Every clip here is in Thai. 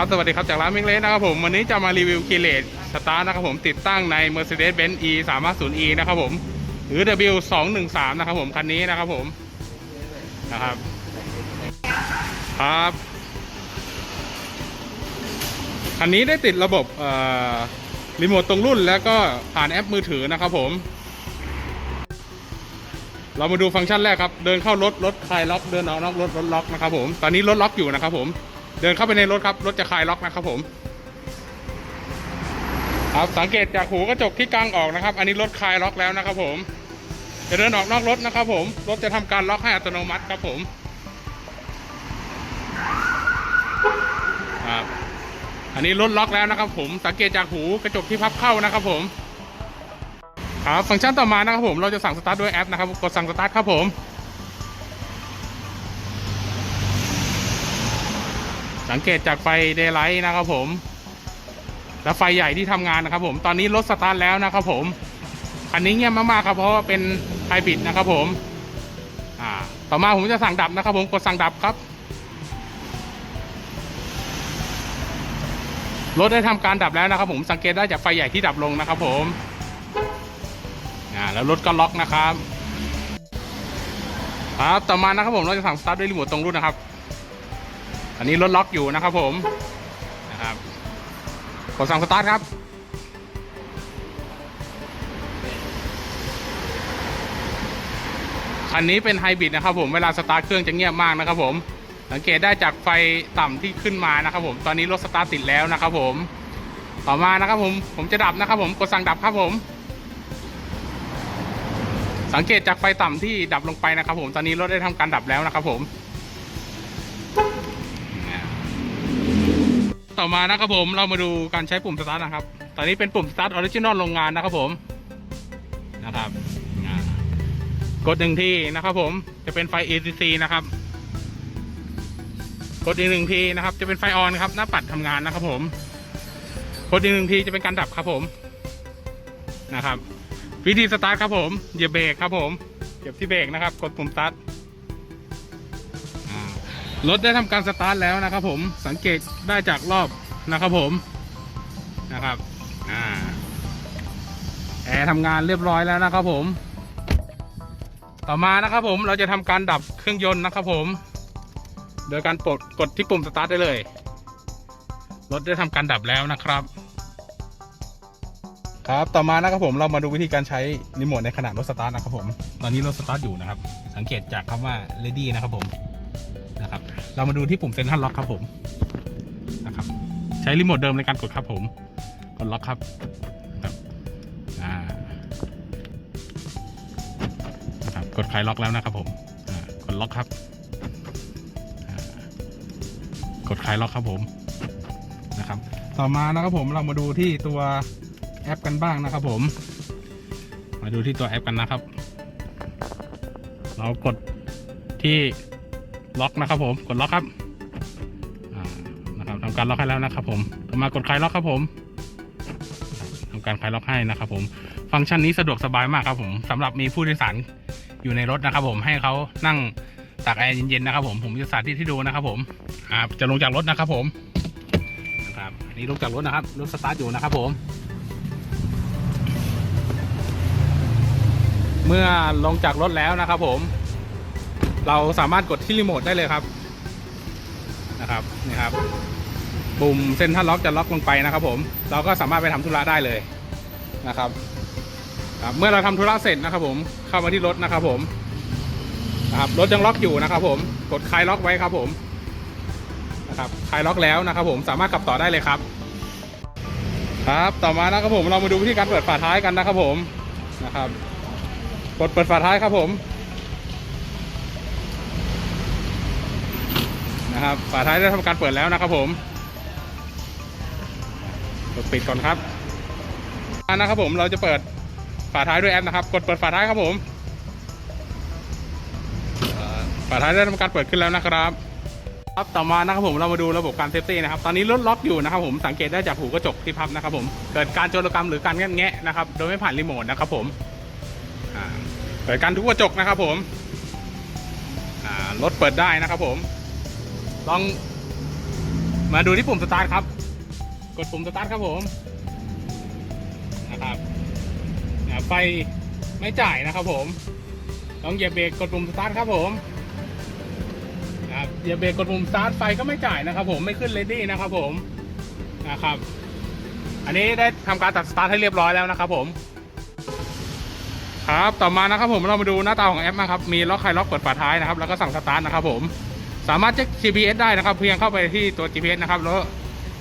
ับสวัสดีครับ จากร้านมิกเลสนะครับผม วันนี้จะมารีวิวคีเลตสตาร์นะครับผมติดตั้งใน Mercedes-Benz E 3 5 0 E นะครับผม หรือ W 2 1 3นะครับผม คันนี้นะครับผม นะครับ ครับ คันนี้ได้ติดระบบรีโมทตรงรุ่นแล้วก็ผ่านแอปมือถือนะครับผม เรามาดูฟังก์ชันแรกครับ เดินเข้ารถ รถคลายล็อก เดินออกนอกรถ รถล็อกนะครับผม ตอนนี้รถล็อกอยู่นะครับผม เดินเข้าไปในรถครับ รถจะคลายล็อกนะครับผม ครับสังเกตจากหูกระจกที่กางออกนะครับ อันนี้รถคลายล็อกแล้วนะครับผมจะเดินออกนอกรถนะครับ ผม รถจะทำการล็อกให้อัตโนมัติครับผมครับอันนี้รถล็อกแล้วนะครับผม สังเกตจากหูกระจกที่พับเข้านะครับผม ครับ ฟังก์ชันต่อมานะครับผม เราจะสั่งสตาร์ทด้วยแอปนะครับ กดสั่งสตาร์ทครับผม สังเกตจากไฟเดย์ไลท์นะครับผม และไฟใหญ่ที่ทำงานนะครับผม ตอนนี้รถสตาร์ทแล้วนะครับผม คันนี้เงียบมากๆครับเพราะว่าเป็นไฮบริดนะครับผมอ่าต่อมาผมจะสั่งดับนะครับผม กดสั่งดับครับ รถได้ทำการดับแล้วนะครับผม สังเกตได้จากไฟใหญ่ที่ดับลงนะครับผมอ่าแล้วรถก็ล็อกนะครับ ครับ ต่อมานะครับผม เราจะสั่งสตาร์ทด้วยรีโมทตรงรุ่นนะครับ อันนี้รถล็อกอยู่นะครับผมนะครับกดสั่งสตาร์ทครับ คันนี้เป็นไฮบริดนะครับผมเวลาสตาร์ทเครื่องจะเงียบมากนะครับผมสังเกตได้จากไฟต่ำที่ขึ้นมานะครับผมตอนนี้รถสตาร์ทติดแล้วนะครับผมต่อมานะครับผมผมจะดับนะครับผมกดสั่งดับครับผม สังเกตจากไฟต่ำที่ดับลงไปนะครับผมตอนนี้รถได้ทำการดับแล้วนะครับผม ต่อมานะครับผมเรามาดูการใช้ปุ่มสตาร์ทนะครับ ตอนนี้เป็นปุ่มสตาร์ทออริจินอลโรงงานนะครับผมนะครับกดหนึ่งทีนะครับผมจะเป็นไฟ ACC นะครับ กดอีกหนึ่งทีนะครับ จะเป็นไฟออนครับหน้าปัดทำงานนะครับ ผม กดอีกหนึ่งทีจะเป็นการดับครับผมนะครับ วิธีสตาร์ทครับผมเหยียบเบรกครับผมเหยียบที่เบรกนะครับ กดปุ่มสตาร์ท รถได้ทำการสตาร์ทแล้วนะครับผมสังเกตได้จากรอบนะครับผมนะครับอ่าแอร์ทำงานเรียบร้อยแล้วนะครับผม ต่อมานะครับผมเราจะทำการดับเครื่องยนต์นะครับผม โดยการปลดกดที่ปุ่มสตาร์ทได้เลย รถได้ทำการดับแล้วนะครับ ครับต่อมานะครับผมเรามาดูวิธีการใช้รีโมทในขณะรถสตาร์ทนะครับผม ตอนนี้รถสตาร์ทอยู่นะครับ สังเกตจากคำว่า ready นะครับผม เรามาดูที่ปุ่มเซ็นทรัลล็อกครับผมนะครับใช้รีโมทเดิมในการกดครับผม กดล็อกครับครับอ่านะครับกดคลายล็อกแล้วนะครับผมกดล็อกครับกดคลายล็อกครับผมนะครับ ต่อมานะครับผมเรามาดูที่ตัวแอปกันบ้างนะครับผม มาดูที่ตัวแอปกันนะครับ เรากดที่ ล็อกนะครับ ผมกดล็อกครับนะครับทำการล็อกให้แล้วนะครับ ผมต่อมากดคลายล็อกครับผมทำการคลายล็อกให้นะครับ ผม ฟังก์ชันนี้สะดวกสบายมากครับ ผมสำหรับมีผู้โดยสารอยู่ในรถนะครับ ผมให้เขานั่งตากแอร์เย็นๆนะครับ ผมผมจะสาธิตให้ดูนะครับ ผมจะลงจากรถนะครับ ผมนะครับอันนี้ลงจากรถนะครับรถสตาร์ทอยู่นะครับ ผม เมื่อลงจากรถแล้วนะครับ ผม เราสามารถกดที่รีโมทได้เลยครับนะครับนี่ครับปุ่มเซ็นทรัลล็อกจะล็อกลงไปนะครับ ผม เราก็สามารถไปทำธุระได้เลยนะครับครับ เมื่อเราทำธุระเสร็จนะครับ ผมเข้ามาที่รถนะครับ ผมนะครับรถยังล็อกอยู่นะครับ ผมกดคลายล็อกไว้ครับ ผมนะครับคลายล็อกแล้วนะครับ ผมสามารถกลับต่อได้เลยครับครับต่อมานะครับผมเรามาดูวิธีการเปิดฝาท้ายกันนะครับ ผมนะครับกดเปิดฝาท้ายครับผม นะครับฝาท้ายได้ทำการเปิดแล้วนะครับผมกดปิดก่อนครับอ่านะครับผมเราจะเปิดฝาท้ายด้วยแอปนะครับ กดเปิดฝาท้ายครับผมฝาท้ายได้ทำการเปิดขึ้นแล้วนะครับครับต่อมานะครับผมเรามาดูระบบการเซฟตี้นะครับ ตอนนี้รถล็อกอยู่นะครับผมสังเกตได้จากหูกระจกที่พับนะครับผมเกิดการโจรกรรมหรือการแงะแงะนะครับ โดยไม่ผ่านรีโมทนะครับผมเปิดการทุบกระจกนะครับผมรถเปิดได้นะครับผม ลอง มาดูที่ปุ่มสตาร์ทครับ กดปุ่มสตาร์ทครับผม นะครับไฟไม่จ่ายนะครับผมต้องเหยียบเบรกกดปุ่มสตาร์ทครับผมนะครับเหยียบเบรกกดปุ่มสตาร์ทไฟก็ไม่จ่ายนะครับ ผมไม่ขึ้นเลดี้นะครับผมนะครับ อันนี้ได้ทำการตัดสตาร์ทให้เรียบร้อยแล้วนะครับ ผม ครับต่อมานะครับผมเรามาดูหน้าตาของแอปนะครับมีล็อกไคล็อกเปิดฝาท้ายนะครับ แล้วก็สั่งสตาร์ทนะครับผม สามารถเช็ค GPS ได้นะครับ เพียงเข้าไปที่ตัว GPS นะครับ แล้ว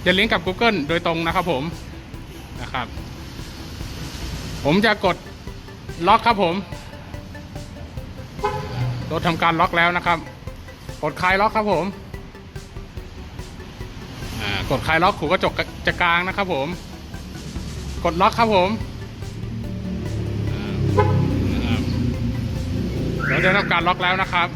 จะลิงก์กับ Google โดยตรงนะครับผมนะครับ ผมจะกดล็อกครับผมรถทำการล็อกแล้วนะครับ กดคลายล็อกครับผมกดคลายล็อกขู่กระจกจะกลางนะครับผม กดล็อกครับผมรับเราจะทำการล็อกแล้วนะครับ